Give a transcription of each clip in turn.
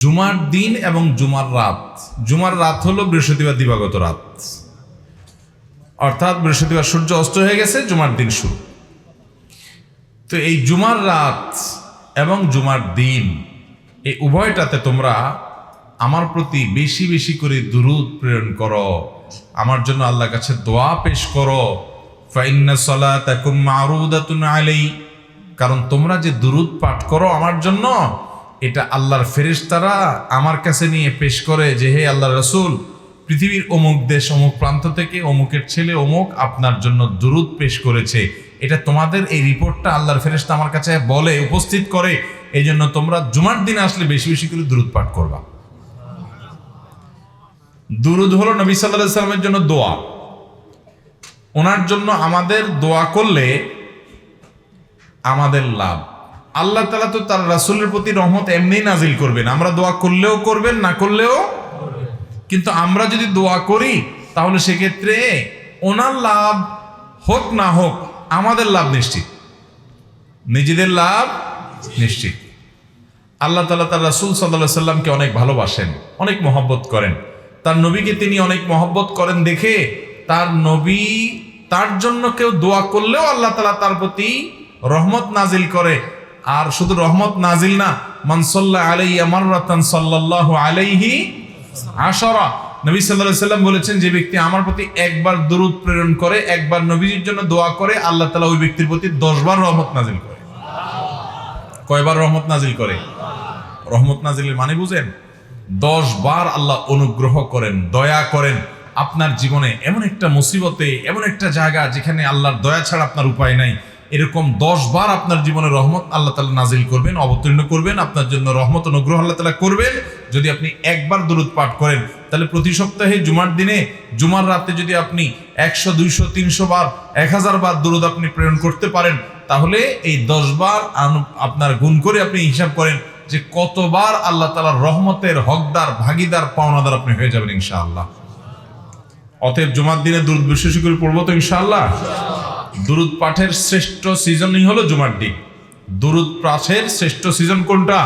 জুমার দিন এবং জুমার রাত। জুমার রাত হলো বৃহস্পতিবার দিবাগত রাত। অর্থাৎ বৃহস্পতিবার সূর্য অস্ত হয়ে গেছে, জুমার দিন শুরু। তো এই জুমার রাত এবং জুমার দিন, এই উভয়টাতে তোমরা আমার প্রতি বেশি বেশি করে দুরুদ প্রেরণ করো। আমার জন্য আল্লাহর কাছে দোয়া পেশ করো। ফাইন্না সালাতাকুম মারুদাতুন আলাই কারণ তোমরা যে দুরুদ পাঠ করো আমার জন্য এটা আল্লাহর ফেরেশতারা আমার কাছে নিয়ে পেশ করে যে, হে আল্লাহ রসুল, পৃথিবীর অমুক দেশ, অমুক প্রান্ত থেকে অমুকের ছেলে অমুক আপনার জন্য দুরুদ পেশ করেছে। এটা তোমাদের এই রিপোর্টটা আল্লাহর ফেরেশতা আমার কাছে বলে, উপস্থিত করে। এই জন্য তোমরা জুমার দিন আসলে বেশি বেশি করে দুরুদ পাঠ করবা। দুরুদ হলো নবী সাল্লাহ সাল্লামের জন্য দোয়া। ওনার জন্য আমাদের দোয়া করলে আমাদের লাভ। আল্লাহ তালা তো তার রাসুলের প্রতি রহমত এমনিই নাজিল করবেন। আমরা দোয়া করলেও করবেন, না করলেও কিন্তু আমরা যদি দোয়া করি, তাহলে সেক্ষেত্রে ওনার লাভ হোক, না হোক, আমাদের লাভ নিশ্চিত। নিজেদের লাভ নিশ্চিত। আল্লাহ তালা তার রাসুল সাল্লাহ সাল্লামকে অনেক ভালোবাসেন, অনেক মহব্বত করেন। তার নবীকে তিনি অনেক মহব্বত করেন দেখে তার নবী তার জন্য কেউ দোয়া করলেও আল্লাহ তালা তার প্রতি রহমত নাজিল করে। আর শুধু রহমত নাজিল না মানসল্লাহ আলাই আমার রতন সাল্লাহ আলাইহি আশরা। নবী সাল্লাহ সাল্লাম বলেছেন, যে ব্যক্তি আমার প্রতি একবার দরুদ প্রেরণ করে, একবার নবীজির জন্য দোয়া করে, আল্লাহ তালা ওই ব্যক্তির প্রতি দশবার রহমত নাজিল করে। কয়বার রহমত নাজিল করে? রহমত নাজিলের মানে বুঝেন দশ বার আল্লাহ অনুগ্রহ করেন, দয়া করেন। আপনার জীবনে এমন একটা মুসিবতে, এমন একটা জায়গা যেখানে আল্লাহর দয়া ছাড়া আপনার উপায় নাই। এরকম দশ বার আপনার জীবনে রহমত আল্লাহ তালা নাজিল করবেন, অবতীর্ণ করবেন, আপনার জন্য রহমত অনুগ্রহ আল্লাহ তালা করবেন। যদি আপনি একবার দূরত পাঠ করেন, তাহলে প্রতি সপ্তাহে জুমার দিনে, জুমার রাতে যদি আপনি একশো, দুইশো, তিনশো বার, এক হাজার বার দূরত আপনি প্রেরণ করতে পারেন, তাহলে এই দশ বার আপনার গুণ করে আপনি হিসাব করেন যে কতবার আল্লাহ তালার রহমতের হকদার, ভাগিদার, পাওনাদার আপনি হয়ে যাবেন ইনশাআল্লাহ। অতএব জুমার দিনে দুরুদ বিশেষ করে পড়ব তো ইনশাআল্লাহ? দুরুদ পাঠের শ্রেষ্ঠ সিজনই হলো জুমার দিন। দুরুদ পাঠের শ্রেষ্ঠ সিজন কোনটা?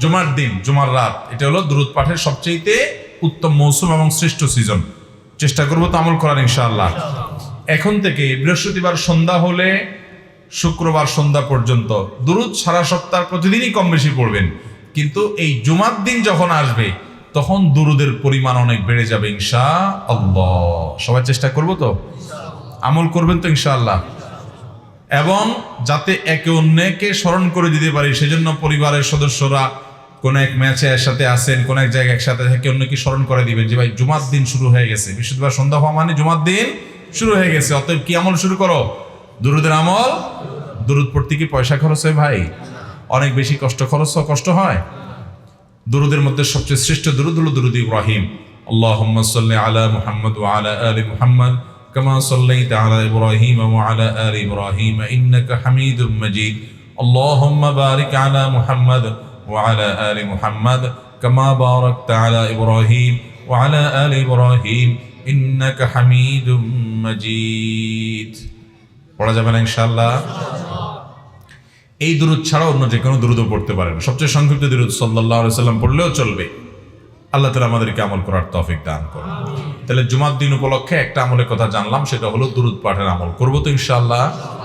জুমার দিন, জুমার রাত। এটা হলো দুরুদ পাঠের সবচেয়েতে উত্তম মৌসুম এবং শ্রেষ্ঠ সিজন। চেষ্টা করব তো আমল করার, ইনশাআল্লাহ। এখন থেকে বৃহস্পতিবার সন্ধ্যা হলে শুক্রবার সন্ধ্যা পর্যন্ত দুরুদ সারা সপ্তাহ প্রতিদিনই কম বেশি পড়বেন। কিন্তু এই জুমার দিন যখন আসবে, তখন দুরুদের পরিমাণ অনেক বেড়ে যাবে ইনশা আল্লাহ সবাই চেষ্টা করব তো? আমল করবেন তো ইনশাআল্লাহ। এবং যাতে একে অন্যকে স্মরণ করে দিতে পারি, সেজন্য পরিবারের সদস্যরা কোন এক ম্যাচে একসাথে আসেন, কোন এক জায়গায় একসাথে একে অন্যকে স্মরণ করে দিবেন যে, ভাই, জুমার দিন শুরু হয়ে গেছে। বৃহস্পতিবার সন্ধ্যা হওয়া মানে জুমার দিন শুরু হয়ে গেছে। অতএব কি আমল শুরু করো? দুরুদের আমল? দুরুদ পড়তে কি পয়সা খরচ হয় ভাই? অনেক বেশি কষ্ট খরচ কষ্ট হয়? দুরুদের মধ্যে সবচেয়ে শ্রেষ্ঠ দুরুদ হলো দুরুদ ইব্রাহিম। আল্লাহুম্মা সাল্লি আলা মুহাম্মদ ওয়া আলা আলি মুহাম্মদ। ইব্রাহিম ওয়া আলা আলি ইব্রাহিম ইন্নাকা হামিদুম মাজিদ আল্লাহুম্মা বারিক আলা মুহাম্মদ ওয়া আলা আলি মুহাম্মদ কামা বারাকতা আলা ইব্রাহিম ওয়া আলা আলি ইব্রাহিম ইন্নাকা হামিদুম মাজিদ পড়া যাবে না ইনশাআল্লাহ? এই দুরুদ ছাড়া অন্য যে কোনো দুরুদও পড়তে পারেন। সবচেয়ে সংক্ষিপ্ত দুরুদ সাল্লাহ সাল্লাম পড়লেও চলবে। আল্লাহ তালা আমাদেরকে আমল করার তফিক দান করুন। তাহলে জুমার দিন উপলক্ষে একটা আমলের কথা জানলাম, সেটা হলো দুরুদ পাঠের আমল। করব তো ইনশাআল্লাহ।